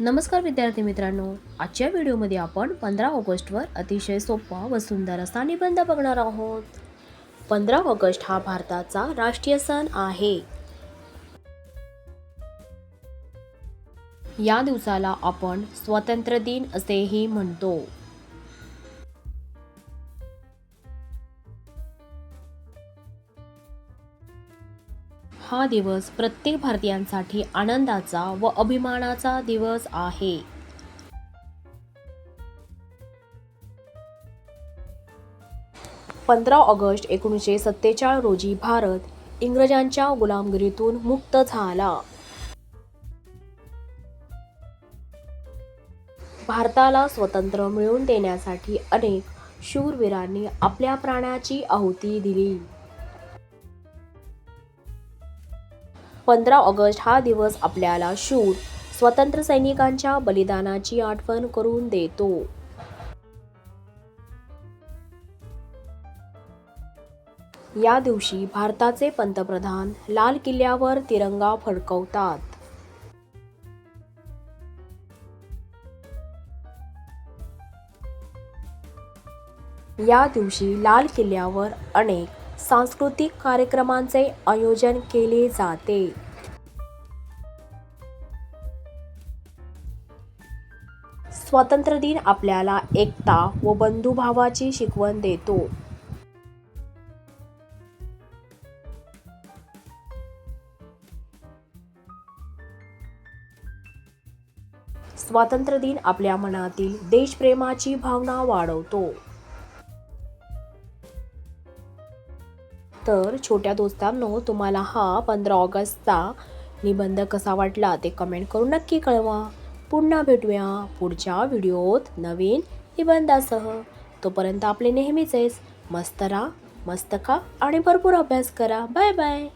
नमस्कार विद्यार्थी मित्रांनो. आजच्या व्हिडिओमध्ये आपण पंधरा ऑगस्टवर अतिशय सोपा व सुंदर असा निबंध बघणार आहोत. पंधरा ऑगस्ट हा भारताचा राष्ट्रीय सण आहे. या दिवसाला आपण स्वातंत्र्य दिन असेही म्हणतो. हा दिवस प्रत्येक भारतीयांसाठी आनंदाचा व अभिमानाचा दिवस आहे. पंधरा ऑगस्ट एकोणीसशे सत्तेचाळीस रोजी भारत इंग्रजांच्या गुलामगिरीतून मुक्त झाला. भारताला स्वतंत्र मिळवून देण्यासाठी अनेक शूरवीरांनी आपल्या प्राणाची आहुती दिली. पंधरा ऑगस्ट हा दिवस आपल्याला शूर स्वतंत्र सैनिकांच्या बलिदानाची आठवण करून देतो. या दिवशी भारताचे पंतप्रधान लाल किल्ल्यावर तिरंगा फडकवतात. या दिवशी लाल किल्ल्यावर अनेक सांस्कृतिक कार्यक्रमांचे आयोजन केले जाते. स्वातंत्र्य दिन आपल्याला एकता व बंधुभावाची शिकवण देतो. स्वातंत्र्य दिन आपल्या मनातील देशप्रेमाची भावना वाढवतो. तर छोट्या दोस्तांनो तुम्हाला हा पंधरा ऑगस्टचा निबंध कसा वाटला ते कमेंट करून नक्की कळवा. पुन्हा भेटूया पुढच्या व्हिडिओत नवीन निबंधासह. तोपर्यंत आपले नेहमीचेच मस्त राहा मस्त खा आणि भरपूर अभ्यास करा. Bye bye.